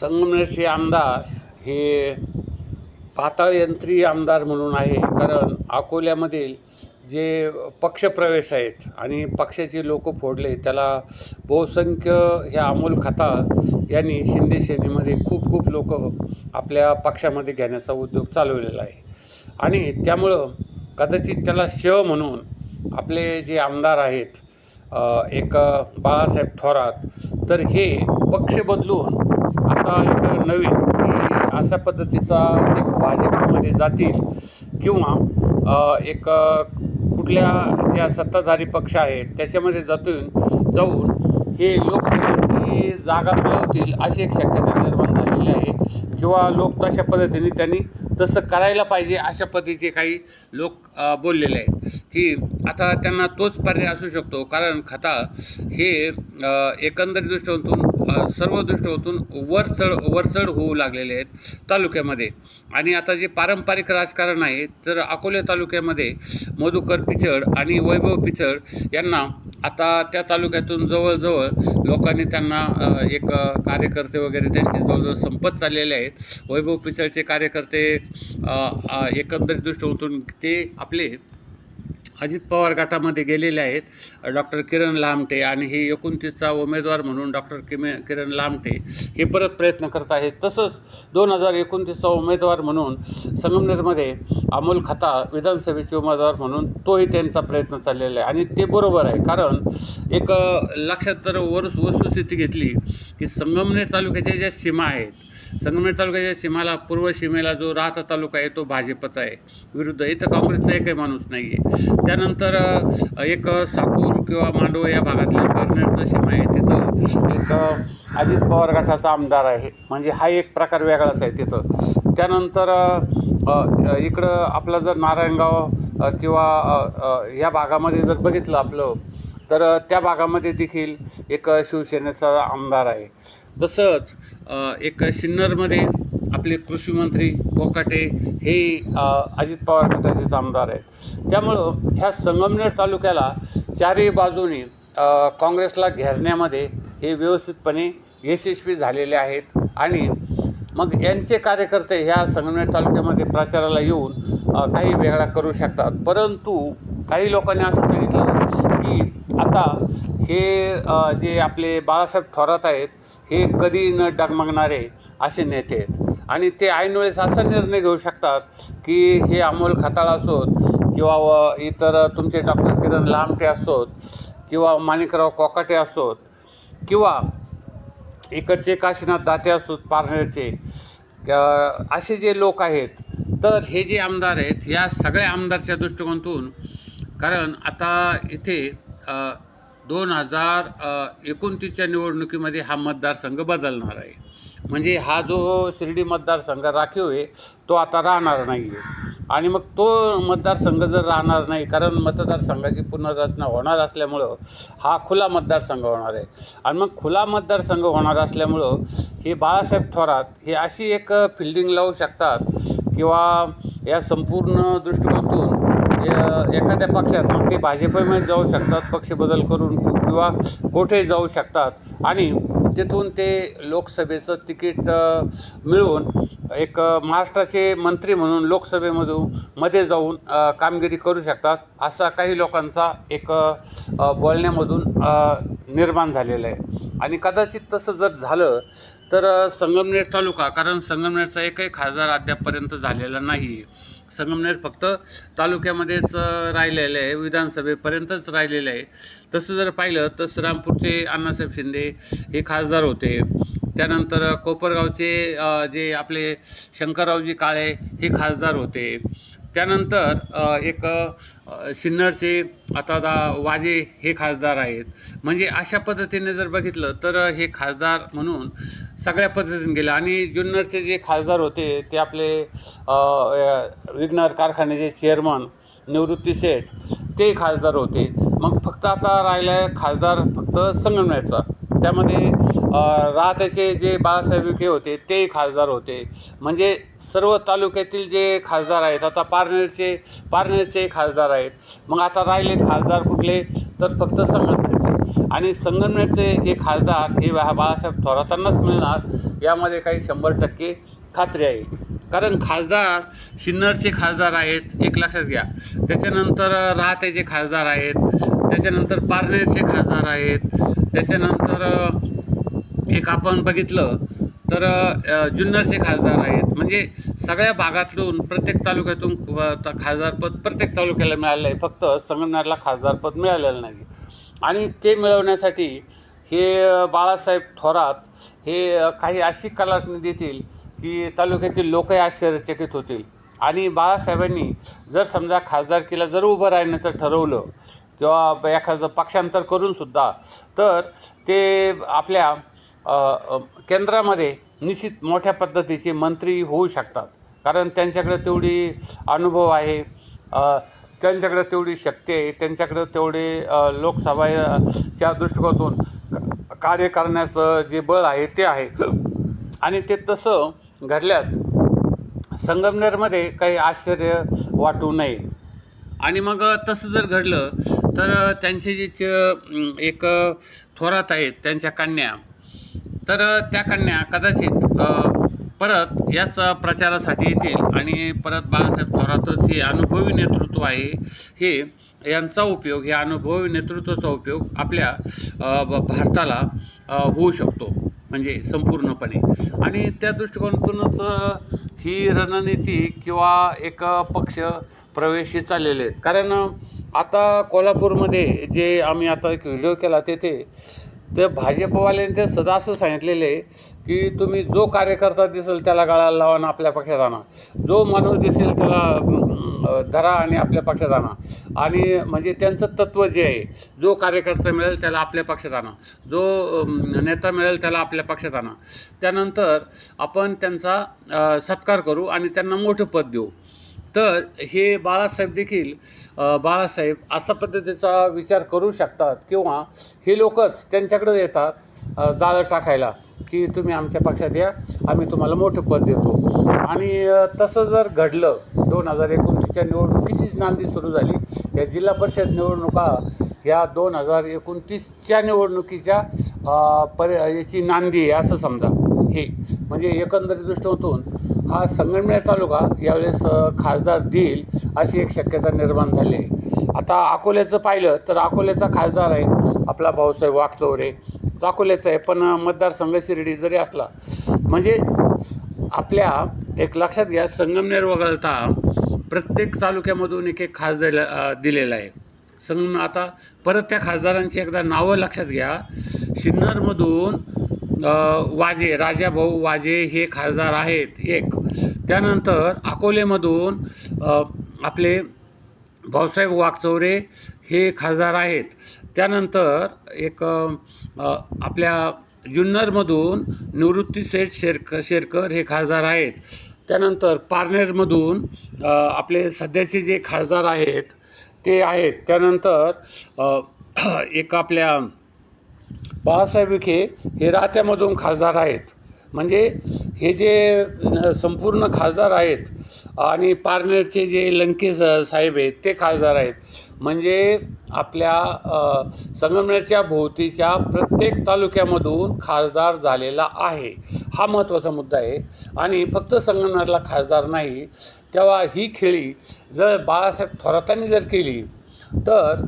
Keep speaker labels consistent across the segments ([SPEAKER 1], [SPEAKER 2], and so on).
[SPEAKER 1] संगमनेरचे आमदार हे पाताळयंत्री आमदार म्हणून आहे. कारण अकोल्यामधील जे पक्षप्रवेश आहेत आणि पक्षाचे लोक फोडले त्याला बहुसंख्य ह्या अमोल खताळ यांनी शिंदे सेनेमध्ये खूप खूप लोक आपल्या पक्षामध्ये घेण्याचा उद्योग चालवलेला आहे. आणि त्यामुळं कदाचित त्याला शेव म्हणून आपले जे आमदार आहेत एक बाळासाहेब थोरात तर हे पक्ष बदलून आता एक नवीन की अशा पद्धतीचा एक भाजपमध्ये जातील किंवा एक कुठल्या ज्या सत्ताधारी पक्ष आहेत त्याच्यामध्ये जातून जाऊन हे लोकसभेची जागा मिळवतील अशी एक शक्यता निर्माण झालेली आहे. किंवा लोक तशा पद्धतीने त्यांनी तसं करायला पाहिजे अशा पद्धतीचे काही लोक बोललेले आहेत. की आता त्यांना तोच पर्याय असू शकतो. कारण खता हे एकंदर एकंदरीत सर्व दृष्टीकोनातून वरचढ वरचढ होऊ लागलेले आहेत तालुक्यामध्ये. आणि आता जे पारंपरिक राजकारण आहे तर अकोले तालुक्यामध्ये मधुकर पिचड आणि वैभव पिचड यांना आता त्या तालुक्यातून जवळजवळ लोकांनी त्यांना एक कार्यकर्ते वगैरे त्यांचे जवळजवळ संपत चाललेले आहेत. वैभव पिचडचे कार्यकर्ते एकंदरीत दृष्टीकोनातून ते आपले अजित पवार गटामध्ये गेलेले आहेत. डॉक्टर किरण लामटे आणि हे एकोणतीसचा उमेदवार म्हणून डॉक्टर किमे किरण लामटे हे परत प्रयत्न करत आहेत. तसंच दोन हजार एकोणतीसचा उमेदवार म्हणून संगमनेरमध्ये अमोल खता विधानसभेचे उमेदवार म्हणून तोही त्यांचा प्रयत्न चाललेला आहे. आणि ते बरोबर आहे. कारण एक लक्षात तर वर वस्तुस्थिती घेतली की संगमनेर तालुक्याच्या ज्या सीमा आहेत संगमनेर तालुक्याच्या सीमाला पूर्व सीमेला जो राहता तालुका आहे तो भाजपचा आहे. विरुद्ध इथं काँग्रेसचा एकही माणूस नाही आहे त्यानंतर एक साकूर किंवा मांडव या भागातल्या पारनेरचा सीमा आहे तिथं एक अजित पवार गटाचा आमदार आहे. म्हणजे हा एक प्रकार वेगळाच आहे तिथं. त्यानंतर इकडं आपलं जर नारायणगाव किंवा या भागामध्ये जर बघितलं आपलं तर त्या भागामध्ये देखील एक शिवसेनेचा आमदार आहे. तसंच एक सिन्नरमध्ये आपले कृषीमंत्री कोकाटे हे अजित पवार गटाचेच आमदार आहेत. त्यामुळं ह्या संगमनेर तालुक्याला चारही बाजूनी काँग्रेसला घेरण्यामध्ये हे व्यवस्थितपणे यशस्वी झालेले आहेत. आणि मग यांचे कार्यकर्ते ह्या संगमनेर तालुक्यामध्ये प्रचाराला येऊन काही वेगळा करू शकतात. परंतु काही लोकांनी असं सांगितलं की आता हे जे आपले बाळासाहेब थोरात आहेत हे कधी न डगमगणारे असे नेते आहेत. आणि ते ऐनवेळेस असा निर्णय घेऊ शकतात की हे अमोल खताळ असोत किंवा व इतर तुमचे डॉक्टर किरण लामटे असोत किंवा माणिकराव कोकाटे असोत किंवा इकडचे काशीनाथ दाते असोत पारनेरचे असे जे लोक आहेत. तर हे जे आमदार आहेत या सगळ्या आमदारच्या दृष्टिकोनातून कारण आता इथे दोन हजार एकोणतीसच्या निवडणुकीमध्ये हा मतदारसंघ बदलणार आहे. म्हणजे हा जो शिर्डी मतदारसंघ राखीव आहे तो आता राहणार नाही आहे आणि मग तो मतदारसंघ जर राहणार नाही कारण मतदारसंघाची पुनर्रचना होणार असल्यामुळं हा खुला मतदारसंघ होणार आहे. आणि मग खुला मतदारसंघ होणार असल्यामुळं हे बाळासाहेब थोरात हे अशी एक फिल्डिंग लावू शकतात किंवा या संपूर्ण दृष्टिकोनातून एखाद्या पक्षात मग ते भाजपमध्ये जाऊ शकतात पक्ष बदल करून किंवा कोठेही जाऊ शकतात. आणि तिथून ते लोकसभेचं तिकीट मिळवून एक महाराष्ट्राचे मंत्री म्हणून लोकसभेमधून मध्ये जाऊन कामगिरी करू शकतात असा काही लोकांचा एक बोलण्यामधून निर्माण झालेला आहे. आणि कदाचित तसं जर झालं तर संगमनेर तालुका कारण संगमनेरचा एकही खासदार अद्यापपर्यंत झालेला नाही. संगमनेर फक्त तालुक्यामध्येच राहिलेलं आहे विधानसभेपर्यंतच राहिलेलं आहे. तसं जर पाहिलं तर श्रीरामपूरचे अण्णासाहेब शिंदे हे खासदार होते. त्यानंतर कोपरगावचे जे आपले शंकररावजी काळे हे खासदार होते. त्यानंतर एक सिन्नरचे आता दा वाजे हे खासदार आहेत. म्हणजे अशा पद्धतीने जर बघितलं तर हे खासदार म्हणून सगळ्या पद्धतीने गेले. आणि जुन्नरचे जे खासदार होते ते आपले विघ्नर कारखान्याचे चेअरमन निवृत्ती शेठ ते खासदार होते. मग फक्त आता राहिला आहे खासदार फक्त संगमनेरचा. त्यामध्ये राहत्याचे जे बाळासाहेब विखे होते तेही खासदार होते. म्हणजे सर्व तालुक्यातील जे खासदार आहेत आता पारनेरचे पारनेरचे खासदार आहेत. मग आता राहिले खासदार कुठले? तर फक्त संगमनेरचे. आणि संगमनेरचे हे खासदार हे बाळासाहेब थोरातांनाच मिळणार यामध्ये काही शंभर टक्के खात्री आहे. कारण खासदार सिन्नरचे खासदार आहेत एक लक्षात घ्या. त्याच्यानंतर राहत्याचे खासदार आहेत त्याच्यानंतर पारनेरचे खासदार आहेत त्याच्यानंतर एक आपण बघितलं तर जुन्नरचे खासदार आहेत. म्हणजे सगळ्या भागातून प्रत्येक तालुक्यातून खासदारपद प्रत्येक तालुक्याला मिळालं आहे. फक्त संगमनेरला खासदारपद मिळालेलं नाही. आणि ते मिळवण्यासाठी हे बाळासाहेब थोरात हे काही अशी कलाटणी देतील की तालुक्यातील लोकही आश्चर्यचकित होतील. आणि बाळासाहेबांनी जर समजा खासदारकीला जर उभं राहण्याचं ठरवलं किंवा एखादं पक्षांतर करूनसुद्धा तर ते आपल्या केंद्रामध्ये निश्चित मोठ्या पद्धतीचे मंत्री होऊ शकतात. कारण त्यांच्याकडे तेवढी अनुभव आहे त्यांच्याकडं त्यांच्याकडे तेवढी शक्ती आहे त्यांच्याकडे तेवढे लोकसभाच्या दृष्टिकोनातून कार्य करण्याचं जे बळ आहे ते आहे. आणि ते तसं घडल्यास संगमनेरमध्ये काही आश्चर्य वाटू नये. आणि मग तसं जर घडलं तर त्यांचे जे च- एक थोरात आहेत त्यांच्या कन्या. तर त्या कन्या कदाचित परत याच प्रचारासाठी येतील आणि परत बाळासाहेब थोरातच हे अनुभवी नेतृत्व आहे हे यांचा उपयोग हे अनुभवी नेतृत्वाचा उपयोग आपल्या भारताला होऊ शकतो म्हणजे संपूर्णपणे. आणि त्या दृष्टिकोनातूनच ही रणनीती किंवा एक पक्ष प्रवेशी चाललेले आहेत. कारण आता कोल्हापूरमध्ये जे आम्ही आता एक व्हिडिओ केला तेथे ते भाजपवाल्यांनी ते सदा असं सांगितलेलं आहे की तुम्ही जो कार्यकर्ता दिसेल त्याला गळाला लावा आणि आपल्या पक्षात आणा. जो माणूस दिसेल त्याला धरा आणि आपल्या पक्षात आणा. आणि म्हणजे त्यांचं तत्त्व जे आहे जो कार्यकर्ता मिळेल त्याला आपल्या पक्षात आणा. जो नेता मिळेल त्याला आपल्या पक्षात आणा. त्यानंतर आपण त्यांचा सत्कार करू आणि त्यांना मोठं पद देऊ. तर हे बाळासाहेब देखील बाळासाहेब असा पद्धतीचा विचार करू शकतात किंवा हे लोकच त्यांच्याकडे येतात जाळं टाकायला की तुम्ही आमच्या पक्षात या आम्ही तुम्हाला मोठं पद देतो. आणि तसं जर घडलं दोन हजार एकोणतीसच्या निवडणुकीचीच नांदी सुरू झाली या जिल्हा परिषद निवडणुका या दोन हजार एकोणतीसच्या निवडणुकीच्या अ, पर याची नांदी आहे असं समजा. हे म्हणजे एकंदरीत दृष्टीतून हा संगमनेर तालुका यावेळेस खासदार देईल अशी एक शक्यता निर्माण झाली आहे. आता अकोल्याचं पाहिलं तर अकोल्याचा खासदार आहे आपला भाऊसाहेब वागचौरे तो अकोल्याचा आहे पण मतदारसंघ शिर्डी जरी असला म्हणजे आपल्या एक लक्षात घ्या संगमनेर वगळता प्रत्येक तालुक्यामधून एक एक खासदार दिलेला आहे. संगम आता परत त्या खासदारांची एकदा नावं लक्षात घ्या. सिन्नरमधून वाजे राजाभाऊ वाजे हे खासदार आहेत एक. त्यानंतर अकोलेमधून आपले भाऊसाहेब वागचौरे हे खासदार आहेत. त्यानंतर एक आपल्या जुन्नरमधून निवृत्ती सेठ शेरक शेरकर हे खासदार आहेत. त्यानंतर पारनेरमधून आपले सध्याचे जे खासदार आहेत ते आहेत. त्यानंतर एक आपल्या बाळासाहेब विखे हे राहत्यामधून खासदार आहेत. म्हणजे हे जे संपूर्ण खासदार आहेत आणि पारनेरचे जे लंके स- साहेब आहेत ते खासदार आहेत. म्हणजे आपल्या संगमनेरच्या भोवतीच्या प्रत्येक तालुक्यामधून खासदार झालेला आहे. हा महत्त्वाचा मुद्दा आहे. आणि फक्त संगमनेरला खासदार नाही तेव्हा ही खेळी जर बाळासाहेब थोरातांनी जर केली तर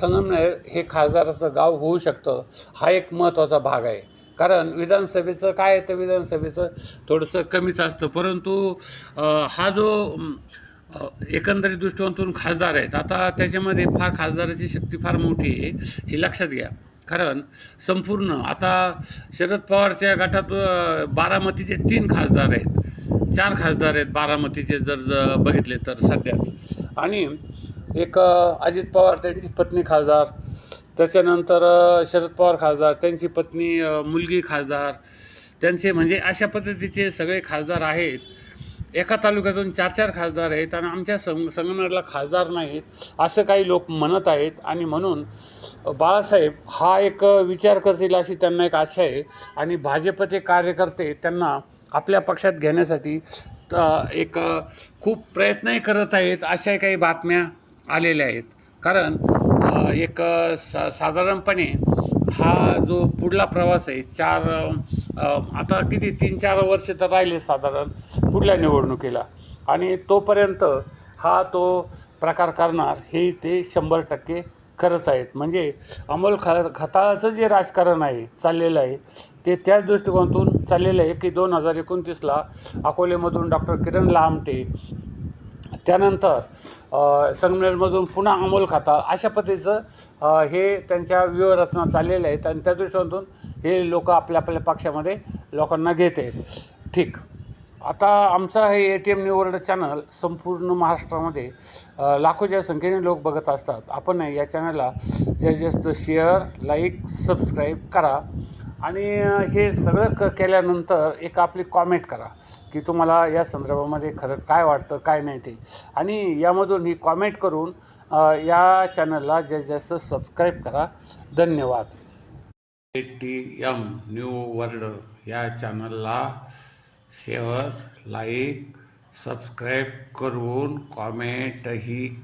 [SPEAKER 1] संगमनेर हे खासदाराचं गाव होऊ शकतं हा एक महत्त्वाचा भाग आहे. कारण विधानसभेचं काय आहे तर विधानसभेचं थोडंसं कमीच असतं. परंतु हा जो एकंदरीत दृष्टिकोनातून खासदार आहेत आता त्याच्यामध्ये फार खासदाराची शक्ती फार मोठी आहे हे लक्षात घ्या. कारण संपूर्ण आता शरद पवारच्या गटात बारामतीचे तीन खासदार आहेत. चार खासदार आहेत बारामतीचे जर बघितले तर सध्या. आणि एक अजित पवार त्यांची पत्नी खासदार. त्याच्यानंतर शरद पवार खासदार त्यांची पत्नी मुलगी खासदार. त्यांचे म्हणजे अशा पद्धतीचे सगळे खासदार आहेत. एका तालुक्यातून चार चार खासदार आहेत आणि आमच्या संग संगमनेरला खासदार नाहीत असं काही लोक म्हणत आहेत. आणि म्हणून बाळासाहेब हा एक विचार करतील अशी त्यांना एक आशा आहे. आणि भाजपचे कार्यकर्ते त्यांना आपल्या पक्षात घेण्यासाठी एक खूप प्रयत्नही करत आहेत अशा काही बातम्या. आलेले आहेत. कारण एक सा साधारणपणे हा जो पुढला प्रवास आहे चार आता किती तीन चार वर्ष तर राहिले साधारण पुढल्या निवडणुकीला. आणि तोपर्यंत हा तो प्रकार करणार हे ते शंभर टक्के खरंच आहेत. म्हणजे अमोल ख खताळाचं जे राजकारण आहे चाललेलं आहे ते त्याच दृष्टिकोनातून चाललेलं आहे की दोन हजार एकोणतीसला अकोलेमधून डॉक्टर किरण लामटे त्यानंतर संगमनेरमधून पुन्हा अमोल खाता अशा पद्धतीचं हे त्यांच्या व्यूहरचना चाललेल्या आहेत आणि त्या दृष्टीतून हे लोक आपल्या आपल्या पक्षामध्ये लोकांना घेते. ठीक. आता आमचं हे A T M new world channel संपूर्ण महाराष्ट्रामध्ये लाखोच्या संख्येने लोक बघत असतात. आपण या चॅनलला जास्तीत जास्त शेअर लाईक सबस्क्राईब करा. आणि हे सगळं क केल्यानंतर एक आपली कॉमेंट करा की तुम्हाला या संदर्भामध्ये खरं काय वाटतं काय नाही ते. आणि यामधून ही कॉमेंट करून या चॅनलला जास्तीत जास्त सबस्क्राईब करा. धन्यवाद. A T M new world या चॅनलला शेअर लाईक सबस्क्राईब करून कॉमेंटही